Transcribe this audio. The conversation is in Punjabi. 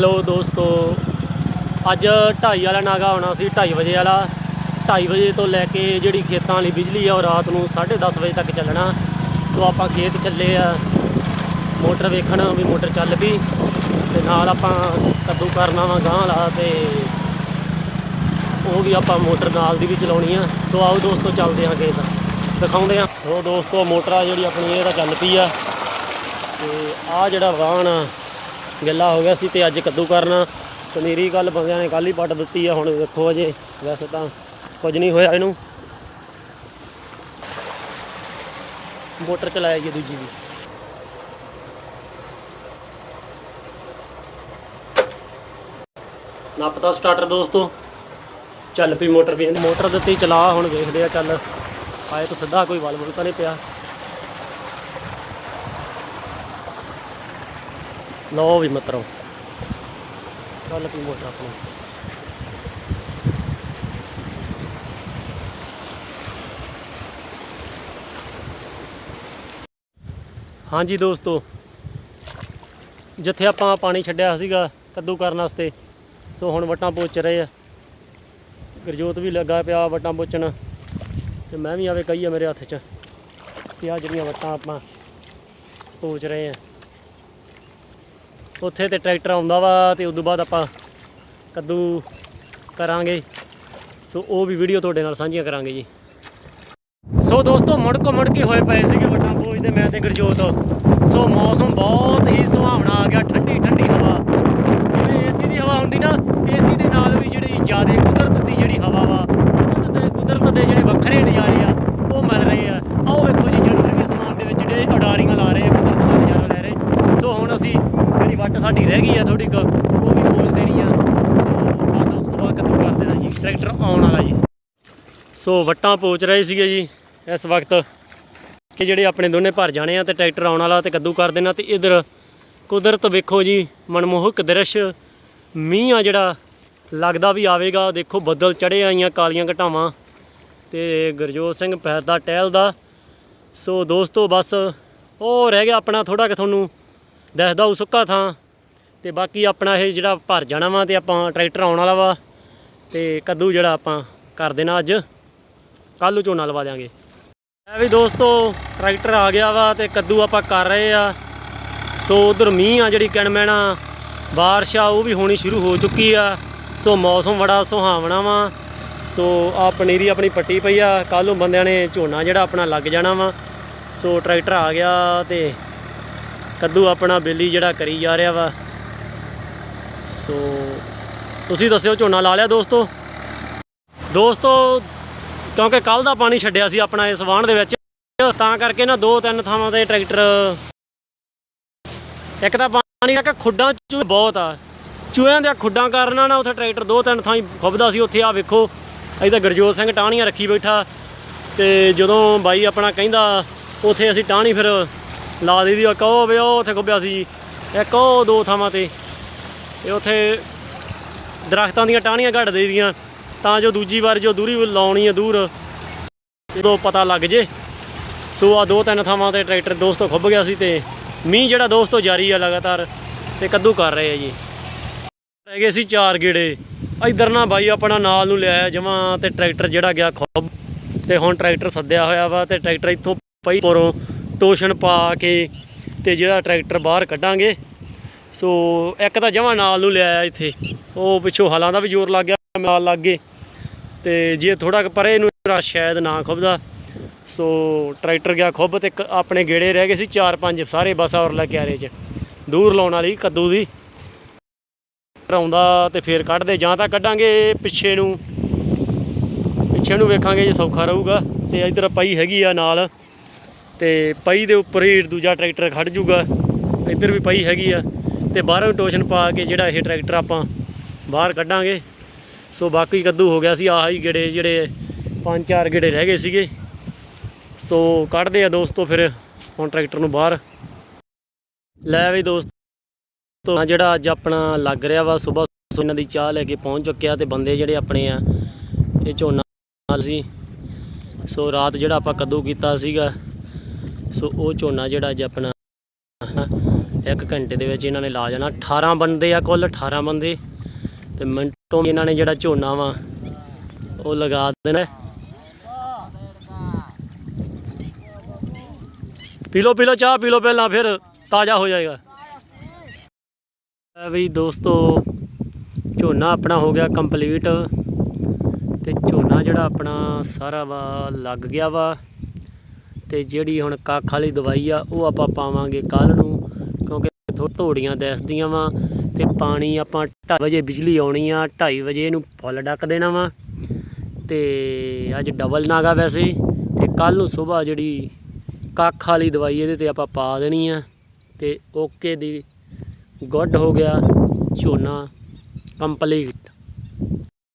ਹੈਲੋ ਦੋਸਤੋ ਅੱਜ 2:30 ਵਾਲਾ ਨਾਗਾ ਆਉਣਾ ਸੀ 2:30 ਵਜੇ ਵਾਲਾ। 2:30 ਵਜੇ ਤੋਂ ਲੈ ਕੇ ਜਿਹੜੀ ਖੇਤਾਂ ਵਾਲੀ ਬਿਜਲੀ ਆ ਉਹ ਰਾਤ ਨੂੰ 10:30 ਵਜੇ ਤੱਕ ਚੱਲਣਾ। ਸੋ ਆਪਾਂ ਖੇਤ ਚੱਲੇ ਆ ਮੋਟਰ ਵੇਖਣ ਵੀ ਮੋਟਰ ਚੱਲ ਪਈ। ਤੇ ਨਾਲ ਆਪਾਂ ਕੱਦੂ ਕਰਨਾ ਵਾ ਗਾਂ ਲਾ ਤੇ ਉਹ ਵੀ ਆਪਾਂ ਮੋਟਰ ਨਾਲ ਦੀ ਵੀ ਚਲਾਉਣੀ ਆ। ਸੋ ਆਓ ਦੋਸਤੋ ਚੱਲਦੇ ਹਾਂ ਖੇਤ। ਦਿਖਾਉਂਦੇ ਆ। ਉਹ ਦੋਸਤੋ ਮੋਟਰ ਆ ਜਿਹੜੀ ਆਪਣੀ ਇਹ ਤਾਂ ਚੱਲ ਪਈ ਆ। ਤੇ ਆ ਜਿਹੜਾ ਵਾਹਣ ਆ, ਗਿੱਲਾ ਹੋ ਗਿਆ ਸੀ ਤੇ ਅੱਜ ਕੱਦੂ ਕਰਨਾ ਪਨੀਰੀ ਮੇਰੀ ਬੰਦਿਆਂ ਨੇ ਕੱਲ ਹੀ ਪੱਟ ਦਿੱਤੀ ਆ, ਹੁਣ ਵੇਖੋ ਅਜੇ, ਵੈਸੇ ਤਾਂ ਕੁਝ ਨਹੀਂ ਹੋਇਆ ਇਹਨੂੰ। ਮੋਟਰ ਚਲਾਇਆ ਜੀ ਦੂਜੀ ਵੀ। ਨੱਪਤਾ ਸਟਾਰਟਰ ਦੋਸਤੋ। ਚੱਲ ਪਈ ਮੋਟਰ ਵੀ ਮੋਟਰ ਦਿੱਤੀ, ਚਲਾ, ਹੁਣ ਵੇਖਦੇ ਆ ਚੱਲ। ਆਏ ਤਾਂ ਸਿੱਧਾ ਕੋਈ ਵਲ ਵੁਲ ਤਾਂ ਨਹੀਂ ਪਿਆ। ਲਓ ਵੀ ਮਤਰੋ। ਚੱਲ ਪਈ ਮੋਟਰ ਆਪਣੀ। ਹਾਂਜੀ ਦੋਸਤੋ, ਜਿੱਥੇ ਆਪਾਂ ਪਾਣੀ ਛੱਡਿਆ ਸੀਗਾ ਕੱਦੂ ਕਰਨ ਵਾਸਤੇ, ਸੋ ਹੁਣ ਵਟਾਂ ਪੋਚ ਰਹੇ ਆ। ਗਰਜੋਤ ਵੀ ਲੱਗਾ ਪਿਆ ਵਟਾਂ ਪੋਚਣ, ਤੇ ਮੈਂ ਵੀ ਆਵੇ ਕਹੀ ਆ ਮੇਰੇ ਹੱਥ 'ਚ ਕਿ ਆ ਜਿਹੜੀਆਂ ਵਟਾਂ ਆਪਾਂ ਪੋਚ ਰਹੇ ਆ। ਉੱਥੇ ਤੇ ਟਰੈਕਟਰ ਆਉਂਦਾ ਵਾ ਤੇ ਉਸ ਤੋਂ ਬਾਅਦ ਆਪਾਂ ਕੱਦੂ ਕਰਾਂਗੇ। ਸੋ ਉਹ ਵੀ ਵੀਡੀਓ ਤੁਹਾਡੇ ਨਾਲ ਸਾਂਝੀਆਂ ਕਰਾਂਗੇ ਜੀ। ਸੋ ਦੋਸਤੋ, ਮੁੜ ਕੋ ਮੁੜ ਕੇ ਹੋਏ ਪਏ ਸੀਗੇ ਵੱਡਾ ਵੱਟਾਂ ਪੋਜਦੇ ਮੈਂ ਤੇ ਗੁਰਜੋਤ। ਸੋ ਮੌਸਮ ਬਹੁਤ ਹੀ ਸੁਹਾਵਣਾ ਆ ਗਿਆ, ਠੰਡੀ ਠੰਡੀ ਹਵਾ। ਜਿਵੇਂ ਏਸੀ ਦੀ ਹਵਾ ਹੁੰਦੀ ਨਾ ਏਸੀ ਦੇ ਨਾਲ ਵੀ ਜਿਹੜੀ ਜ਼ਿਆਦਾ ਕੁਦਰਤ ਦੀ ਜਿਹੜੀ ਹਵਾ ਵਾ ਕੁਦਰਤ ਦੇ ਕੁਦਰਤ ਦੇ ਜਿਹੜੇ ਵੱਖਰੇ ਨਜ਼ਾਰੇ ਆ ਉਹ ਮਿਲ ਰਹੇ ਆ ਆਓ ਵੇਖੋ ਜੀ ਜਾਨਵਰ ਵੀ ਅਸਮਾਨ ਦੇ ਵਿੱਚ ਜਿਹੜੇ ਉਡਾਰੀਆਂ ਲਾ ਰਹੇ ਆ ਕੁਦਰਤ ਦਾ ਨਜ਼ਾਰਾ ਲੈ ਰਹੇ ਸੋ ਹੁਣ ਅਸੀਂ ਜਿਹੜੀ ਵੱਟ ਸਾਡੀ ਰਹਿ ਗਈ ਆ ਥੋੜੀ ਕੁ ਉਹ ਵੀ ਪੋਜ ਦੇਣੀ ਆ। ਸੋ ਬਸ ਉਸ ਤੋਂ ਬਾਅਦ ਕੱਦੂ ਕਰ ਦੇਣਾ ਜੀ। ਟਰੈਕਟਰ ਆਉਣ ਵਾਲਾ ਜੀ। ਸੋ ਵੱਟਾਂ ਪੋਚ ਰਹੇ ਸੀਗੇ ਜੀ ਇਸ ਵਕਤ। ਕਿ ਜਿਹੜੇ ਆਪਣੇ ਦੋਨੇ ਭਰ ਜਾਣੇ ਆ ਤੇ ਟਰੈਕਟਰ ਆਉਣ ਵਾਲਾ ਤੇ ਕੱਦੂ ਕਰ ਦੇਣਾ ਤੇ ਇਧਰ ਕੁਦਰਤ ਵੇਖੋ ਜੀ, ਮਨਮੋਹਕ ਦ੍ਰਿਸ਼। ਮੀਂਹ ਆ ਜਿਹੜਾ, ਲੱਗਦਾ ਵੀ ਆਵੇਗਾ। ਦੇਖੋ ਬੱਦਲ ਚੜੇ ਆਈਆਂ ਕਾਲੀਆਂ ਘਟਾਵਾਂ। ਤੇ ਗੁਰਜੋਤ ਸਿੰਘ ਪੈਰ ਦਾ ਟਹਿਲ ਦਾ। ਸੋ ਦੋਸਤੋ ਬਸ ਉਹ ਰਹਿ ਗਿਆ ਆਪਣਾ ਥੋੜਾ ਕਿ ਤੁਹਾਨੂੰ ਦੱਸਦਾ ਉਹ ਸੁੱਕਾ ਥਾਂ। ਤੇ ਬਾਕੀ ਆਪਣਾ ਇਹ ਜਿਹੜਾ ਭਰ ਜਾਣਾ ਵਾ ਤੇ ਆਪਾਂ ਟਰੈਕਟਰ ਆਉਣ ਵਾਲਾ ਵਾ ਤੇ ਕੱਦੂ ਜਿਹੜਾ ਆਪਾਂ ਕਰ ਦੇਣਾ ਅੱਜ ਕੱਲ੍ਹ ਨੂੰ ਝੋਨਾ ਲਵਾ ਦਿਆਂਗੇ। ਇਹ ਵੀ ਦੋਸਤੋ, ਟਰੈਕਟਰ ਆ ਗਿਆ ਵਾ ਤੇ ਕੱਦੂ ਆਪਾਂ ਕਰ ਰਹੇ ਆ। ਸੋ ਉਧਰ ਮੀਂਹ ਆ ਜਿਹੜੀ ਕਿਣਮੈਣਾ ਬਾਰਿਸ਼ ਆ, ਉਹ ਵੀ ਹੋਣੀ ਸ਼ੁਰੂ ਹੋ ਚੁੱਕੀ ਆ। ਸੋ ਮੌਸਮ ਬੜਾ ਸੁਹਾਵਣਾ ਵਾ। ਸੋ ਆ ਪਨੀਰੀ ਆਪਣੀ ਪੱਟੀ ਪਈ ਆ, ਕੱਲ੍ਹ ਨੂੰ ਬੰਦਿਆਂ ਨੇ ਝੋਨਾ ਜਿਹੜਾ ਆਪਣਾ ਲੱਗ ਜਾਣਾ ਵਾ। ਸੋ ਟਰੈਕਟਰ ਆ ਗਿਆ ਤੇ ਕੱਦੂ ਆਪਣਾ ਬੇਲੀ ਜਿਹੜਾ ਕਰੀ ਜਾ ਰਿਹਾ ਵਾ। ਸੋ ਤੁਸੀਂ ਦੱਸਿਓ ਝੋਨਾ ਲਾ ਲਿਆ ਦੋਸਤੋ। ਦੋਸਤੋ, ਕਿਉਂਕਿ ਕੱਲ ਦਾ ਪਾਣੀ ਛੱਡਿਆ ਸੀ ਆਪਣਾ ਇਸ ਵਾਹਣ ਦੇ ਵਿੱਚ, ਤਾਂ ਕਰਕੇ ਨਾ ਦੋ ਤਿੰਨ ਥਾਵਾਂ ਤੇ ਟਰੈਕਟਰ ਇੱਕ ਤਾਂ ਪਾਣੀ ਦਾ ਖੁੱਡਾਂ ਚੂਹੇ ਬਹੁਤ ਆ। ਚੂਹਿਆਂ ਦੇ ਖੁੱਡਾਂ ਕਾਰਨ ਨਾ ਉੱਥੇ ਟਰੈਕਟਰ ਦੋ ਤਿੰਨ ਥਾਂ ਹੀ ਖੁੱਬਦਾ ਸੀ, ਉੱਥੇ ਆ ਵੇਖੋ, ਅਸੀਂ ਤਾਂ ਗੁਰਜੋਤ ਸਿੰਘ ਟਾਹਣੀਆਂ ਰੱਖੀ ਬੈਠਾ। ਤੇ ਜਦੋਂ ਬਾਈ ਆਪਣਾ ਕਹਿੰਦਾ, ਉੱਥੇ ਅਸੀਂ ਟਾਹਣੀ ਫਿਰ ਲਾ ਦੇਦੀ ਆ ਕਹੋ ਵੇ ਉਹ ਉੱਥੇ ਖੁੱਬਿਆ ਸੀ। ਇੱਕ ਉਹ ਦੋ ਥਾਵਾਂ ਤੇ। ਤੇ ਉੱਥੇ ਦਰਖਤਾਂ ਦੀਆਂ ਟਾਹਣੀਆਂ ਘੱਟ ਦੇਦੀਆਂ ਤਾਂ ਜੋ ਦੂਜੀ ਵਾਰ ਜੋ ਦੂਰੀ ਲਾਉਣੀ ਹੈ ਦੂਰ ਉਦੋਂ ਪਤਾ ਲੱਗ ਜੇ। ਸੋ ਆ ਦੋ ਤਿੰਨ ਥਾਵਾਂ ਤੇ ਟਰੈਕਟਰ ਦੋਸਤੋ ਖੁੱਭ ਗਿਆ ਸੀ ਤੇ ਮੀਂਹ ਜਿਹੜਾ ਦੋਸਤੋ ਜਾਰੀ ਆ ਲਗਾਤਾਰ ਤੇ ਕੱਦੂ ਕਰ ਰਹੇ ਆ ਜੀ। ਰਹਿ ਗਏ ਸੀ ਚਾਰ ਗੇੜੇ। ਇਧਰ ਨਾ ਬਾਈ ਆਪਣਾ ਨਾਲ ਨੂੰ ਲਿਆਇਆ ਜਮਾਂ ਤੇ ਟਰੈਕਟਰ ਜਿਹੜਾ ਗਿਆ ਖੁੱਬ। ਤੇ ਹੁਣ ਟਰੈਕਟਰ ਸੱਦਿਆ ਹੋਇਆ ਵਾ ਤੇ ਟਰੈਕਟਰ ਇੱਥੋਂ ਪਈ ਪਰੋਂ ਟੋਸ਼ਨ ਪਾ ਕੇ ਤੇ ਜਿਹੜਾ ਟਰੈਕਟਰ ਬਾਹਰ ਕੱਢਾਂਗੇ। ਸੋ ਇੱਕ ਤਾਂ ਜਮਾਂ ਨਾਲ ਨੂੰ ਲਿਆਇਆ ਇੱਥੇ। ਉਹ ਪਿੱਛੋਂ ਹਲਾਂ ਦਾ ਵੀ ਜ਼ੋਰ ਲੱਗ ਗਿਆ ਨਾਲ ਲੱਗ ਗਏ। ਤੇ ਜੇ ਥੋੜਾ ਪਰੇ ਨੂੰ ਰਾ ਸ਼ਾਇਦ ਨਾ ਖੁੱਬਦਾ ਸੋ ਟਰੈਕਟਰ ਗਿਆ ਖੁੱਬ ਤੇ ਇੱਕ ਆਪਣੇ ਗੇੜੇ ਰਹਿ ਗਏ ਸੀ ਚਾਰ ਪੰਜ ਸਾਰੇ ਬਸ ਔਰ ਲੈ ਕਿਆਰੇ 'ਚ। ਦੂਰ ਲਾਉਣ ਵਾਲੀ ਕੱਦੂ ਦੀ। ਆਉਂਦਾ ਤੇ ਫੇਰ ਕੱਢਦੇ, ਜਾਂ ਤਾਂ ਕੱਢਾਂਗੇ ਪਿੱਛੇ ਨੂੰ। ਪਿੱਛੇ ਨੂੰ ਵੇਖਾਂਗੇ ਜੇ ਸੌਖਾ ਰਹੂਗਾ। ਤੇ ਇਧਰ ਪਈ ਹੈਗੀ ਆ ਨਾਲ। ਤੇ ਪਈ ਦੇ ਉੱਪਰ ਹੀ ਦੂਜਾ ਟਰੈਕਟਰ ਖੜ ਜੂਗਾ। ਇੱਧਰ ਵੀ ਪਈ ਹੈਗੀ ਆ। ਤੇ ਬਾਹਰੋਂ ਟੋਸ਼ਨ ਪਾ ਕੇ ਜਿਹੜਾ ਇਹ ਟਰੈਕਟਰ ਆਪਾਂ ਬਾਹਰ ਕੱਢਾਂਗੇ। ਸੋ ਬਾਕੀ ਕੱਦੂ ਹੋ ਗਿਆ ਸੀ, ਆਹੀ ਗੇੜੇ ਜਿਹੜੇ ਪੰਜ ਚਾਰ ਗੇੜੇ ਰਹਿ ਗਏ ਸੀਗੇ। ਸੋ ਕੱਢਦੇ ਆ ਦੋਸਤੋ ਫਿਰ ਹੁਣ ਟਰੈਕਟਰ ਨੂੰ ਬਾਹਰ। ਲੈ ਵੀ ਦੋਸਤੋ, ਆਹ ਜਿਹੜਾ ਅੱਜ ਆਪਣਾ ਲੱਗ ਰਿਹਾ ਵਾ, ਸਵੇਰ ਸੋਨਾ ਦੀ ਚਾਹ ਲੈ ਕੇ ਪਹੁੰਚ ਚੁੱਕਿਆ ਤੇ ਬੰਦੇ ਜਿਹੜੇ ਆਪਣੇ ਆ, ਇਹ ਝੋਨਾ ਨਾਲ ਸੀ। ਸੋ ਰਾਤ ਜਿਹੜਾ ਆਪਾਂ ਕੱਦੂ ਕੀਤਾ ਸੀਗਾ, ਸੋ ਉਹ ਝੋਨਾ ਜਿਹੜਾ ਅੱਜ ਆਪਣਾ ਇੱਕ ਘੰਟੇ ਦੇ ਵਿੱਚ ਇਹਨਾਂ ਨੇ ਲਾ ਜਾਣਾ। 18 ਬੰਦੇ ਆ ਕੁੱਲ 18 ਬੰਦੇ। ਤੇ ਮਿੰਟੋਂ ਇਹਨਾਂ ਨੇ ਜਿਹੜਾ ਝੋਨਾ ਵਾ, ਉਹ ਲਗਾ ਦੇਣਾ। ਪੀ ਲਓ ਪੀ ਲਓ ਚਾਹ, ਪੀ ਲਓ ਪਹਿਲਾਂ, ਫਿਰ ਤਾਜ਼ਾ ਹੋ ਜਾਏਗਾ। ਵੀ ਦੋਸਤੋ, ਝੋਨਾ ਆਪਣਾ ਹੋ ਗਿਆ ਕੰਪਲੀਟ। ਤੇ ਝੋਨਾ ਜਿਹੜਾ ਆਪਣਾ ਸਾਰਾ ਵਾ, ਲੱਗ ਗਿਆ ਵਾ। ਤੇ ਜਿਹੜੀ ਹੁਣ ਕੱਖ ਵਾਲੀ ਦਵਾਈ ਆ, ਉਹ ਆਪਾਂ ਪਾਵਾਂਗੇ ਕੱਲ ਨੂੰ। ਕਿਉਂਕਿ ਥੋ ਧੋੜੀਆਂ ਦਿਸਦੀਆਂ ਵਾ ਤੇ ਪਾਣੀ ਆਪਾਂ 2:30 ਵਜੇ ਬਿਜਲੀ ਆਉਣੀ ਆ 2:30 ਵਜੇ ਇਹਨੂੰ ਫੁੱਲ ਡੱਕ ਦੇਣਾ ਵਾ। ਤੇ ਅੱਜ ਡਬਲ ਨਾਗਾ ਵੈਸੇ, ਤੇ ਕੱਲ ਨੂੰ ਸਵੇਰ ਜਿਹੜੀ ਕੱਖ ਵਾਲੀ ਦਵਾਈ ਇਹਦੇ ਤੇ ਆਪਾਂ ਪਾ ਦੇਣੀ ਆ। ਤੇ ਓਕੇ ਦੀ ਗੁੱਡ ਹੋ ਗਿਆ, ਝੋਨਾ ਕੰਪਲੀਟ।